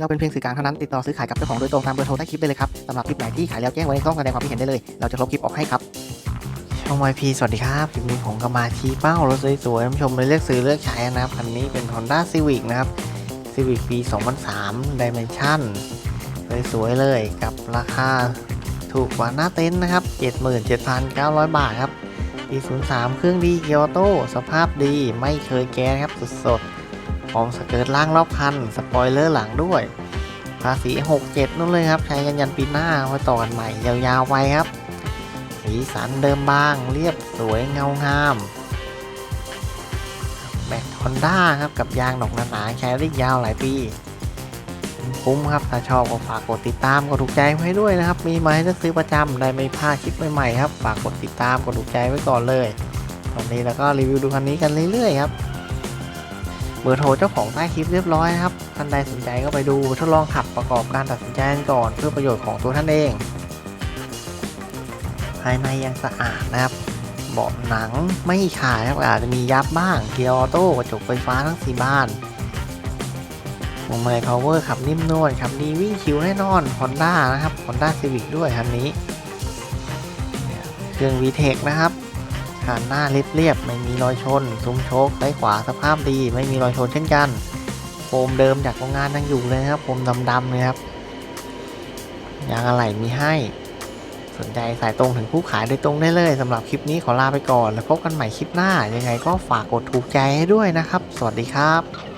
เราเป็นเพียงสื่อกลางเท่านั้นติดต่อซื้อขายกับเจ้าของโดยตรงตามเบอร์โทรใต้คลิปได้เลยครับสำหรับคลิปไหนที่ขายแล้วแจ้งไว้ในช่องแสดงความคิดเห็นได้เลย เราจะลบคลิปออกให้ครับช่อง YP สวัสดีครับคลิปนี้ผมก็มาชี้เป้ารถสวยๆท่านผู้ชมเลยเลือกซื้อเลือกใช้นะครับคันนี้เป็น Honda Civic นะครับ Civic ปี 2003 Dimension สวยๆเลยกับราคาถูกกว่าหน้าเต็นท์นะครับ 77,900 บาทครับปี03เครื่องดีเกียวโต้สภาพดีไม่เคยแก้ครับสดๆ พร้อมสเกิร์ตล่างรอบคัน สปอยเลอร์หลังด้วย ภาษี 67นู่นเลยครับใช้กันยันปีหน้าไว้ต่อกันใหม่ยาวๆไว้ครับ สีสันเดิมบาง เรียบสวยเงางามแบตฮอนด้าครับกับยางดอกหนาๆใช้ได้ยาวหลายปีคุ้มครับ ถ้าชอบก็ฝากกดติดตามกดถูกใจไว้ด้วยนะครับ มีมาให้เลือกซื้อประจำได้ไม่พลาดคลิปใหม่ๆครับ ฝากกดติดตามกดถูกใจไว้ก่อนเลย ตอนนี้แล้วก็รีวิวดูคันนี้กันเรื่อยๆครับ เบอร์โทรเจ้าของใต้คลิปเรียบร้อยนะครับ ท่านใดสนใจก็ไปดูทดลองขับประกอบการตัดสินใจกันก่อนเพื่อประโยชน์ของตัวท่านเอง ภายในยังสะอาดนะครับ เบาะหนังไม่ขาดครับอาจจะมียับบ้าง เกียร์ออโต้กระจกไฟฟ้าทั้งสี่บานวงไมค์พาวเวอร์ขับนิ่มนวลขับดีวิ่งคิวแน่นอน Honda นะครับ Honda Civic ด้วยคันนี้ เครื่อง VTEC นะครับ คานหน้าเรียบๆไม่มีรอยชน ซุ้มโชคซ้ายขวาสภาพดี ไม่มีรอยชนเช่นกันโฟมเดิมจากโรงงานยังอยู่เลยครับโฟมดำๆเลยครับยางอะไหล่มีให้ สนใจสายตรงถึงผู้ขายโดยตรงได้เลยสำหรับคลิปนี้ขอลาไปก่อน แล้วพบกันใหม่คลิปหน้า ยังไงก็ฝากกดถูกใจให้ด้วยนะครับ สวัสดีครับ